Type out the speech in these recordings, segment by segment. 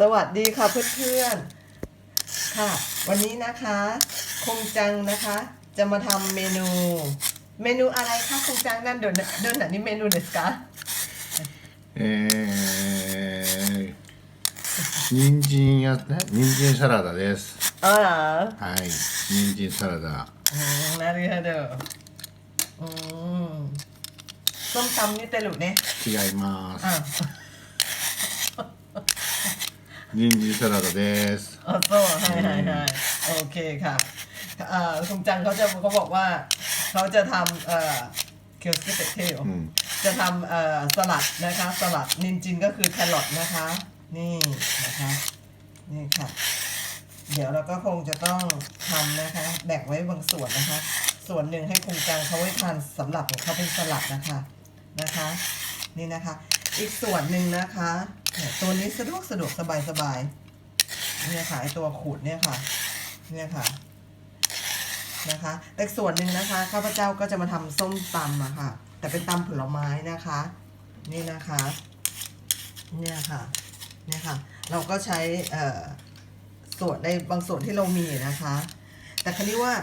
สวัสดีค่ะเพื่อนๆ ค่ะ วันนี้นะคะ คงจังนะคะ จะมาทำเมนู เมนูอะไรคะคงจังนั่นเดินเดินหนันี่เมนูเดสกา えー、人参やね人参サラダです อ๋อเหรอ はい人参サラダ อืมนาริฮะเดออืมส้มตำนี่เตลุเนี่ย 違います อ้าว 人参サラダです อ๋อโซ่ใช่ใช่ใช่โอเคค่ะอ่าคงจังเขาจะเขาบอกว่าเขาจะทำเอ่อเคียวสเกตเทล うん จะทำเอ่อสลัดนะคะ สลัดนินจินก็คือแครอทนะคะ นี่นะคะ นี่ค่ะ เดี๋ยวเราก็คงจะต้องทำนะคะ แบ่งไว้บางส่วนนะคะ ส่วนหนึ่งให้คุงจังเขาไว้ทานสำหรับของเขาเป็นสลัดนะคะนะคะ นี่นะคะ อีกส่วนหนึ่งนะคะ เนี่ยตัวนี้สะดวกสะดวกสบายสบายเนี่ยค่ะไอตัวขูดเนี่ยค่ะ เนี่ยค่ะนะคะแต่ส่วนหนึ่งนะคะข้าพเจ้าก็จะมาทำส้มตำอะค่ะ แต่เป็นตำผลไม้นะคะ นี่นะคะ เนี่ยค่ะเนี่ยค่ะ เราก็ใช้เอ่อส่วนในบางส่วนที่เรามีนะคะ แต่คราวนี้ว่า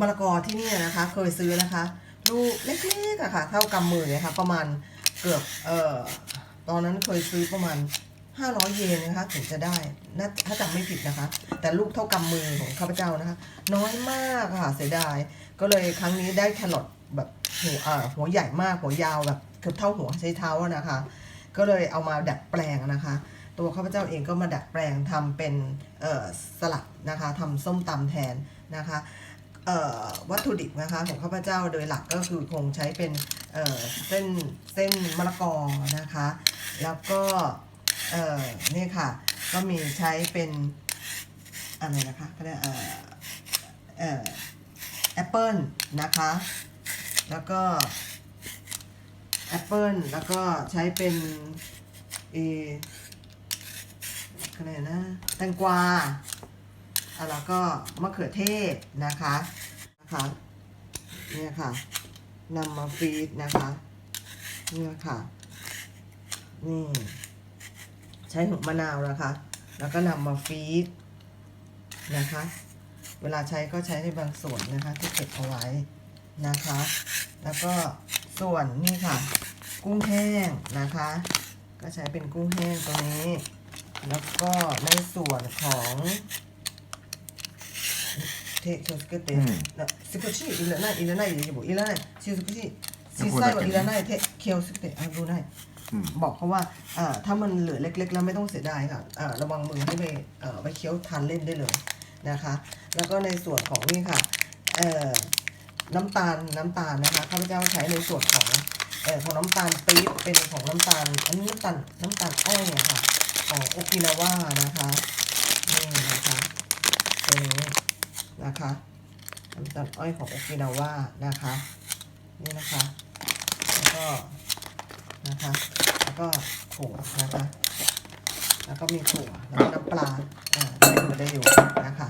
มะละกอที่นี่นะคะ เคยซื้อนะคะ ลูกเล็กๆอะค่ะ เท่ากำมือเนี่ยค่ะ ประมาณเกือบเอ่อ ตอนนั้นเคยซื้อประมาณ 500 เยนนะคะถึงจะได้น่าถ้าจำไม่ผิดนะคะ แต่ลูกเท่ากำมือของข้าพเจ้านะคะ น้อยมากค่ะเสียดาย ก็เลยครั้งนี้ได้แครอทแบบหัวเอ่อหัวใหญ่มากหัวยาวแบบเกือบเท่าหัวใช้เท้านะคะ ก็เลยเอามาดัดแปลงนะคะ ตัวข้าพเจ้าเองก็มาดัดแปลงทำเป็นเอ่อสลัดนะคะทำส้มตำแทนนะคะ วัตถุดิบนะคะของข้าพเจ้าโดยหลักก็คือคงใช้เป็นเเส้นเส้นมะละกอนะคะ แล้วก็เนี่ค่ะ ก็มีใช้เป็นอะไรนะคะก็เรียกแอปเปิลนะคะ แล้วก็แอปเปิลแล้วก็ใช้เป็นเออะไรนะแตงกวาแล้วก็มะเขือเทศนะคะ นะคะเนี่ยค่ะนำมาฟีดนะคะเนี่ยค่ะนี่ใช้หัวมะนาวนะคะ แล้วก็นำมาฟีดนะคะ เวลาใช้ก็ใช้ในบางส่วนนะคะที่เก็บเอาไว้นะคะ แล้วก็ส่วนนี่ค่ะ กุ้งแห้งนะคะ ก็ใช้เป็นกุ้งแห้งตรงนี้ แล้วก็ในส่วนของ เทเคียวสเกตเตนะสกุชิいらないいらないでいらないしสกุชิ小さいはいらないเทเคียวสเกตอ่ะดูได้ うん บอกเขาว่าเอ่อถ้ามันเหลือเล็ก ๆ แล้วไม่ต้องเสียดายค่ะเอ่อระวังมือให้ไปเอ่อไปเคี้ยวทานเล่นได้เลยนะคะ แล้วก็ในส่วนของนี่ค่ะเอ่อน้ำตาลน้ำตาลนะคะข้าพเจ้าใช้ในส่วนของเอ่อของน้ำตาลปี๊บเป็นของน้ำตาลอันนี้น้ำตาลน้ำตาลอ้อยอะค่ะของโอกินาวานะคะนี่นะคะตัวนี้ นะคะน้ำตาลอ้อยของโอกินาว่านะคะ นี่นะคะ แล้วก็นะคะ แล้วก็ถั่วนะคะ แล้วก็มีถั่วแล้วก็น้ำปลาอ่าได้อยู่ได้อยู่นะคะ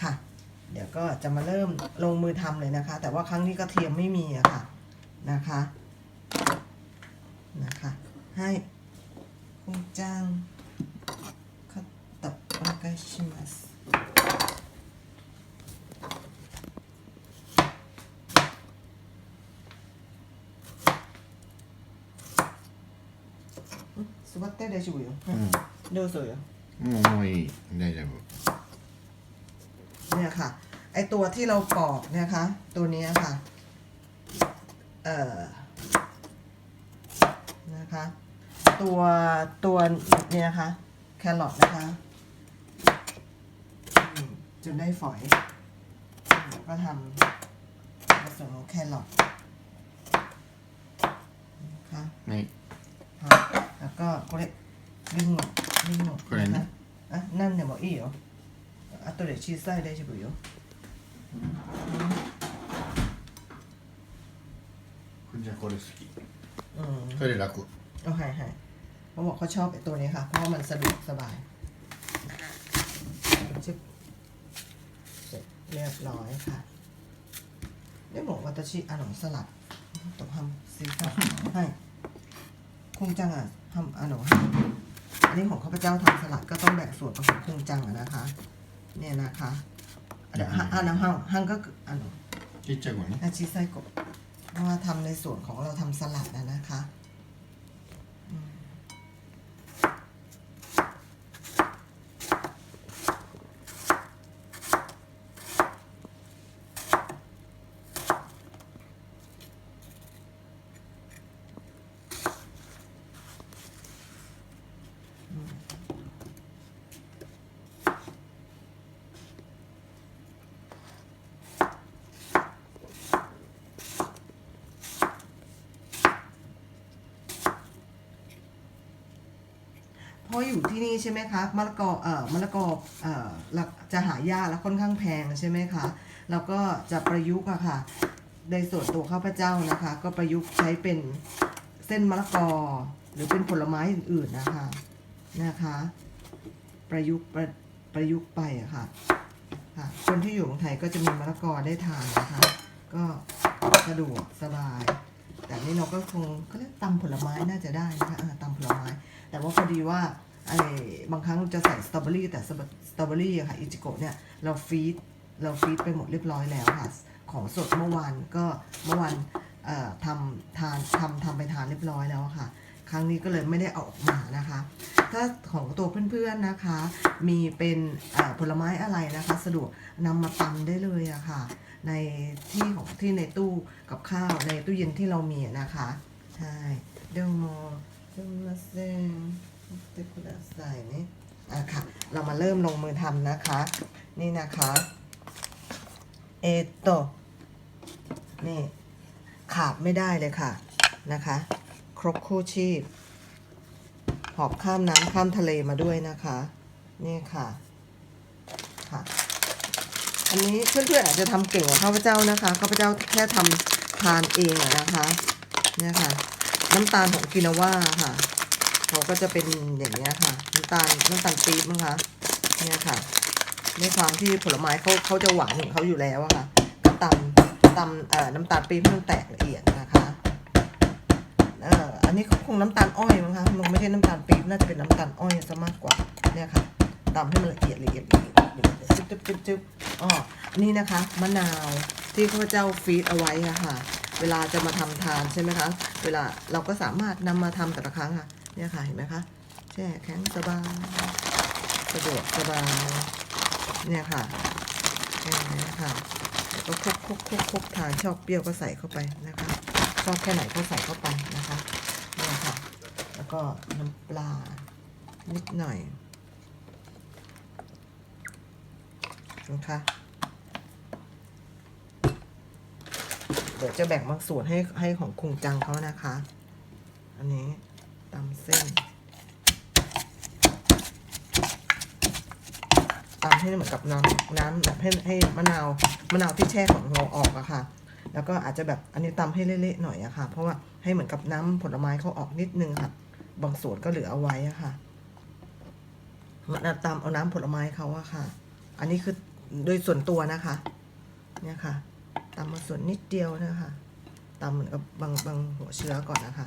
ค่ะ เดี๋ยวก็จะมาเริ่มลงมือทำเลยนะคะ แต่ว่าครั้งนี้กระเทียมไม่มีอะค่ะนะคะนะคะ ให้คุณจังคัตโตะโอไกชิมัส 座って大丈夫よ。どうぞよ。うんもうもういい大丈夫 เนี่ยค่ะ ไอตัวที่เราปอกเนี่ยค่ะ ตัวเนี้ยค่ะ เอ่อ นะคะ ตัวตัวเนี่ยนะคะ แครอทนะคะอืมจนได้ฝอยแล้วก็ทำผสมของแครอทนะคะ はいはい แล้วก็これリンゴリンゴこれねあ何でもいいよ後で小さい大丈夫よじゃあこれ好き อืม それ楽 โอเคใช่เขาบอกเขาชอบไอ้ตัวนี้ค่ะ เพราะว่ามันสะดวกสบายชึบเสร็จเรียบร้อยค่ะでも私あのサラダとハムスイカはい คุณจังอ่ะทำあの นี่ของข้าพเจ้าทำสลัดก็ต้องแบ่งส่วนผสมคงจังอะนะคะ เนี่ยนะคะเดี๋ยวอ่านำห้างห้างก็คืออัน ちっちゃい子ね อาชิไซโกะเพราะว่าทำในส่วนของเราทำสลัดนะนะ ราะอยู่ที่นี่ใช่ไหมคะมะละกอเอ่อมะละกอเอ่อจะหายากและค่อนข้างแพงใช่ไหมคะแล้วก็จะประยุกต์อะค่ะในส่วนตัวข้าพเจ้านะคะ ก็ประยุกต์ใช้เป็นเส้นมะละกอ หรือเป็นผลไม้อื่นๆนะคะนะคะ ประยุกต์ประประยุกต์ไปอะค่ะค่ะ คนที่อยู่เมืองไทยก็จะมีมะละกอได้ทานนะคะ ก็สะดวกสบาย แต่นี่เราก็คงก็เรียกตำผลไม้น่าจะได้นะคะตำผลไม้ แต่ว่าพอดีว่าไอ้บางครั้งจะใส่สตรอเบอรี่แต่สตรอเบอรี่อะค่ะอิจิโกะเนี่ยเราฟีดเราฟีดไปหมดเรียบร้อยแล้วค่ะ ของสดเมื่อวานก็เมื่อวานทำทานทำทำไปทานเรียบร้อยแล้วค่ะ ครั้งนี้ก็เลยไม่ได้ออกมานะคะ ถ้าของตัวเพื่อนๆนะคะ มีเป็นผลไม้อะไรนะคะ สะดวกนำมาตำได้เลยอะค่ะ ในที่ของที่ในตู้กับข้าวในตู้เย็นที่เรามีนะคะใช่เดโม เดมาเซนเดคุดาไซนี่อะค่ะ เรามาเริ่มลงมือทำนะคะ นี่นะคะเอโตนี่ขาดไม่ได้เลยค่ะนะคะ ครบคู่ชีพ หอบข้ามน้ำข้ามทะเลมาด้วยนะคะ นี่ค่ะค่ะ อันนี้เพื่อนๆอาจจะทำเก่งกว่าข้าพเจ้านะคะข้าพเจ้าแค่ทำทานเองนะคะเนี่ยค่ะ น้ำตาลของกินาว่าค่ะเขาก็จะเป็นอย่างนี้ยค่ะ น้ำตาลน้ำตาลปี๊บมั้งคะเนี่ยค่ะในความที่ผลไม้เขาเขาจะหวานของเขาอยู่แล้วอะค่ะก็ตำตำเอ่อน้ำตาลปี๊บให้มันแตกละเอียดนะคะเอ่ออันนี้เขาคงน้ำตาลอ้อยมั้งคะมันไม่ใช่น้ำตาลปี๊บน่าจะเป็นน้ำตาลอ้อยซะมากกว่าเนี่ยค่ะตำให้มันละเอียดละเอียดละเอียดละเอียดจุ๊บจุ๊บจุ๊บจุ๊บอ๋อนี่นะคะ มะนาวที่ข้าพเจ้าฟีดเอาไว้อะค่ะ เวลาจะมาทำทานใช่ไหมคะ เวลาเราก็สามารถนำมาทำแต่ละครั้งค่ะ เนี่ยค่ะเห็นไหมคะ แช่แข็งสบายสะดวกสบาย เนี่ยค่ะแค่นี้ค่ะแล้วก็คุกคุกคุกคุกทานชอบเปรี้ยวก็ใส่เข้าไปนะคะ ชอบแค่ไหนก็ใส่เข้าไปนะคะ เนี่ยค่ะ แล้วก็น้ำปลานิดหน่อยนะคะ ดี๋ยวจะแบ่งบางส่วนให้ให้ของคุงจังเขานะคะ อันนี้ตำเส้นตำให้เหมือนกับน้ำน้ำแบบให้ให้มะนาวมะนาวที่แช่ของเราออกอะค่ะ แล้วก็อาจจะแบบอันนี้ตำให้เละๆหน่อยอะค่ะ เพราะว่าให้เหมือนกับน้ำผลไม้เขาออกนิดนึงค่ะ บางส่วนก็เหลือเอาไว้อะค่ะมันตำเอาน้ำผลไม้เขาอะค่ะ อันนี้คือโดยส่วนตัวนะคะ เนี่ยค่ะ ตำมาส่วนนิดเดียวนะคะตำเหมือนกับบางบางหัวเชื้อก่อนนะคะ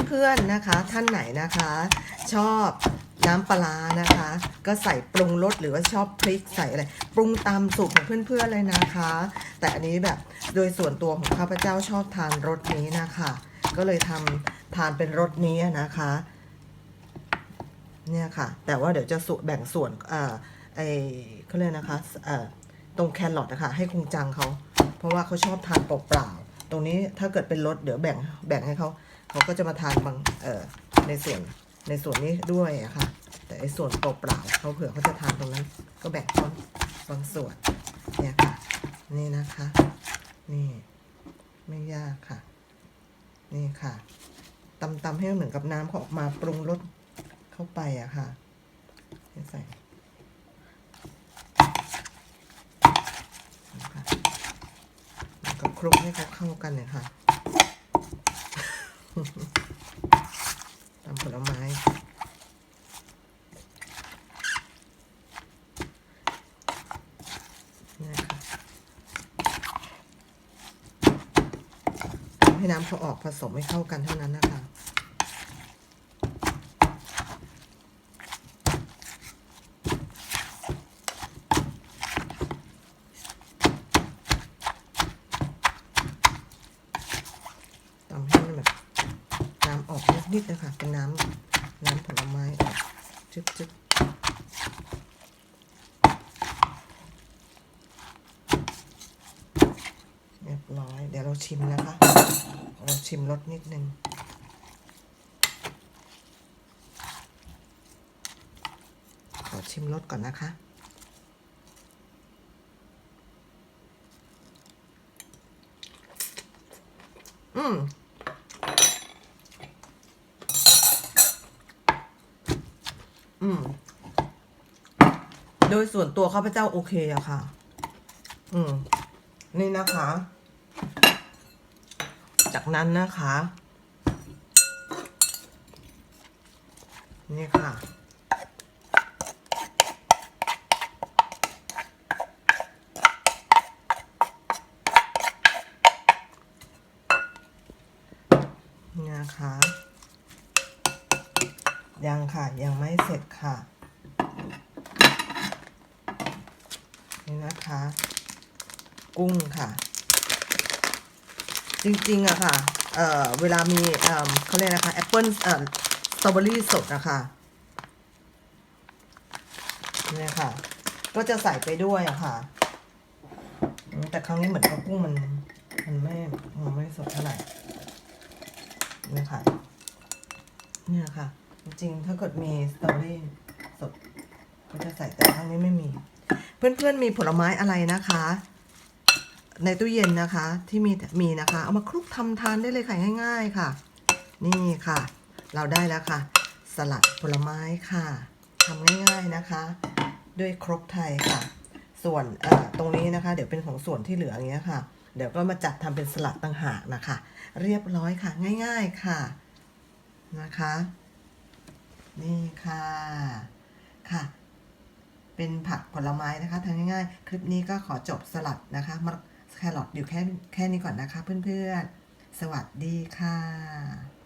เพื่อนๆนะคะท่านไหนนะคะ ชอบน้ำปลานะคะ ก็ใส่ปรุงรสหรือว่าชอบพริกใส่อะไรปรุงตามสูตรของเพื่อนๆเลยนะคะ แต่อันนี้แบบโดยส่วนตัวของข้าพเจ้าชอบทานรสนี้นะคะ ก็เลยทำทานเป็นรสนี้นะคะเนี่ยค่ะ แต่ว่าเดี๋ยวจะส่วนแบ่งส่วนเอ่อไอเขาเรียกนะคะเอ่อตรงแครอทนะคะให้คงจังเขาเพราะว่าเขาชอบทานเปล่าๆตรงนี้ถ้าเกิดเป็นรสเดี๋ยวแบ่งแบ่งให้เขา เขาก็จะมาทานบางเอ่อในส่วนในส่วนนี้ด้วยอะค่ะ แต่ไอ้ส่วนเปล่าๆเขาเผื่อเขาจะทานตรงนั้น ก็แบ่งเขาบางส่วนเนี่ยค่ะ นี่นะคะ นี่ ไม่ยากค่ะ นี่ค่ะตำตำให้เหมือนกับน้ำเขาออกมาปรุงรสเข้าไปอะค่ะใส่นี่ค่ะแล้วก็คลุกให้เขาเข้ากันเลยค่ะ ตำผลไม้ให้น้ำเขาออกผสมให้เข้ากันเท่านั้นนะคะ ทำให้มันแบบน้ำออก นิดนะคะเป็นน้ำน้ำผลไม้ออกจึ๊บๆเรียบร้อย เดี๋ยวเราชิมนะคะ เราชิมรสนิดนึงขอชิมรสก่อนนะคะอืม อืม โด ยส่วนตัวข้าพเจ้าโอเคอะค่ะ อืม นี่นะคะ จากนั้นนะคะ นี่ค่ะนี่นะคะ ยังค่ะ ยังไม่เสร็จค่ะ นี่นะคะ กุ้งค่ะ จริงๆอะค่ะเอ่อเวลามีเอ่อเขาเรียกนะคะแอปเปิลเอ่อสตรอเบอรี่สดนะคะเนี่ยค่ะ ก็จะใส่ไปด้วยอะค่ะ แต่ครั้งนี้เหมือนกับกุ้งมัน มันไม่มันไม่สดเท่าไหร่เนี่ยค่ะเนี่ยค่ะ จริงๆถ้าเกิดมีสตรอเบอรี่สดก็จะใส่แต่ครั้งนี้ไม่มี เพื่อนๆมีผลไม้อะไรนะคะ ในตู้เย็นนะคะที่มีมีนะคะ เอามาคลุกทำทานได้เลยค่ะง่ายๆค่ะ นี่ค่ะ เราได้แล้วค่ะ สลัดผลไม้ค่ะทำง่ายๆนะคะ ด้วยครกไทยค่ะ ส่วนตรงนี้นะคะ เดี๋ยวเป็นของส่วนที่เหลืออย่างเงี้ยค่ะ เดี๋ยวก็มาจัดทำเป็นสลัดต่างหากนะคะ เรียบร้อยค่ะง่าย ๆค่ะนะคะ นี่ค่ะค่ะ เป็นผักผลไม้นะคะทำง่ายๆ คลิปนี้ก็ขอจบสลัดนะคะมะแครอทอยู่แค่แค่นี้ก่อนนะคะเพื่อนๆ สวัสดีค่ะ